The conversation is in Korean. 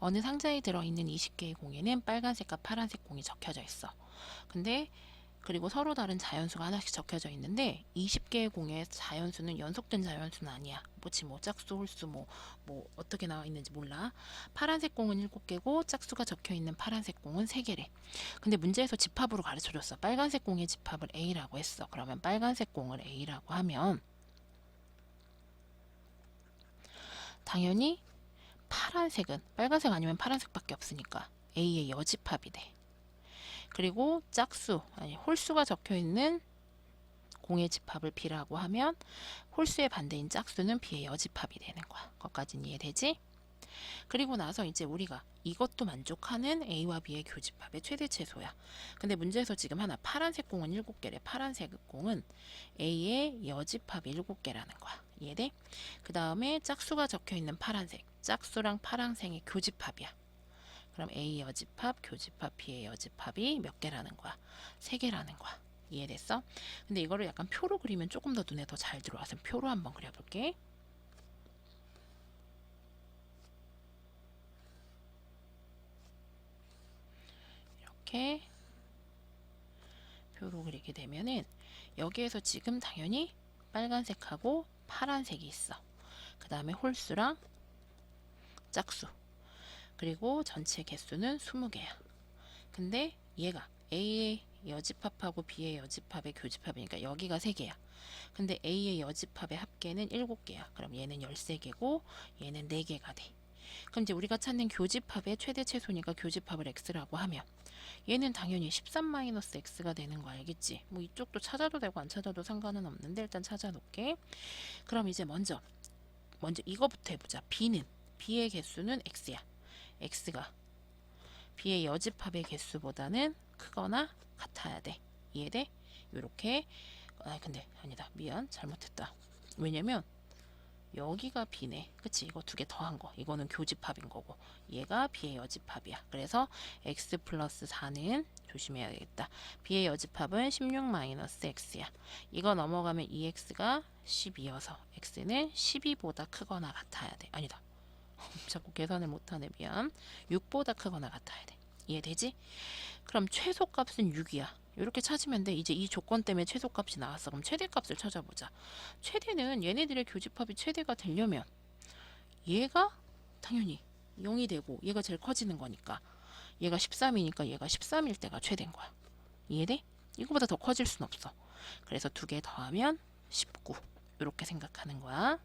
어느 상자에 들어있는 20개의 공에는 빨간색과 파란색 공이 적혀져 있어. 근데 그리고 서로 다른 자연수가 하나씩 적혀져 있는데 20개의 공의 자연수는 연속된 자연수는 아니야. 뭐지 뭐 짝수, 홀수 뭐 뭐 어떻게 나와 있는지 몰라. 파란색 공은 7개고 짝수가 적혀 있는 파란색 공은 3개래. 근데 문제에서 집합으로 가르쳐 줬어. 빨간색 공의 집합을 A라고 했어. 그러면 빨간색 공을 A라고 하면 당연히 파란색은 빨간색 아니면 파란색밖에 없으니까 A의 여집합이 돼. 그리고 짝수 아니 홀수가 적혀 있는 공의 집합을 B라고 하면 홀수의 반대인 짝수는 B의 여집합이 되는 거야. 거기까지는 이해되지? 그리고 나서 이제 우리가 이것도 만족하는 A와 B의 교집합의 최대 최소야. 근데 문제에서 지금 하나 파란색 공은 7개래. 파란색 공은 A의 여집합이 7개라는 거야. 이해돼? 그 다음에 짝수가 적혀 있는 파란색. 짝수랑 파란색의 교집합이야. 그럼 A 여집합, 교집합, B의 여집합이 몇 개라는 거야? 세 개라는 거야. 이해됐어? 근데 이거를 약간 표로 그리면 조금 더 눈에 더 잘 들어와서 표로 한번 그려볼게. 이렇게 표로 그리게 되면은 여기에서 지금 당연히 빨간색하고 파란색이 있어. 그 다음에 홀수랑 짝수. 그리고 전체 개수는 20개야. 근데 얘가 A의 여집합하고 B의 여집합의 교집합이니까 여기가 3개야. 근데 A의 여집합의 합계는 7개야. 그럼 얘는 13개고 얘는 4개가 돼. 그럼 이제 우리가 찾는 교집합의 최대 최소니까 교집합을 x라고 하면 얘는 당연히 13-x가 되는 거 알겠지? 뭐 이쪽도 찾아도 되고 안 찾아도 상관은 없는데 일단 찾아놓게. 그럼 이제 먼저 먼저 이거부터 해보자. b는 b의 개수는 x야. x가 b의 여집합의 개수보다는 크거나 같아야 돼. 이해돼? 요렇게 아 근데 아니다. 미안. 잘못했다. 왜냐면 여기가 b네. 그치? 이거 두 개 더한 거. 이거는 교집합인 거고. 얘가 b의 여집합이야. 그래서 x 플러스 4는 조심해야 되겠다. b의 여집합은 16-x야. 이거 넘어가면 2x가 12여서 x는 12보다 크거나 같아야 돼. 아니다. 자꾸 계산을 못하네. 미안. 6보다 크거나 같아야 돼. 이해되지? 그럼 최소값은 6이야. 이렇게 찾으면 돼. 이제 이 조건 때문에 최소값이 나왔어. 그럼 최대값을 찾아보자. 최대는 얘네들의 교집합이 최대가 되려면 얘가 당연히 0이 되고 얘가 제일 커지는 거니까 얘가 13이니까 얘가 13일 때가 최대인 거야. 이해돼? 이거보다 더 커질 순 없어. 그래서 두 개 더하면 19. 이렇게 생각하는 거야.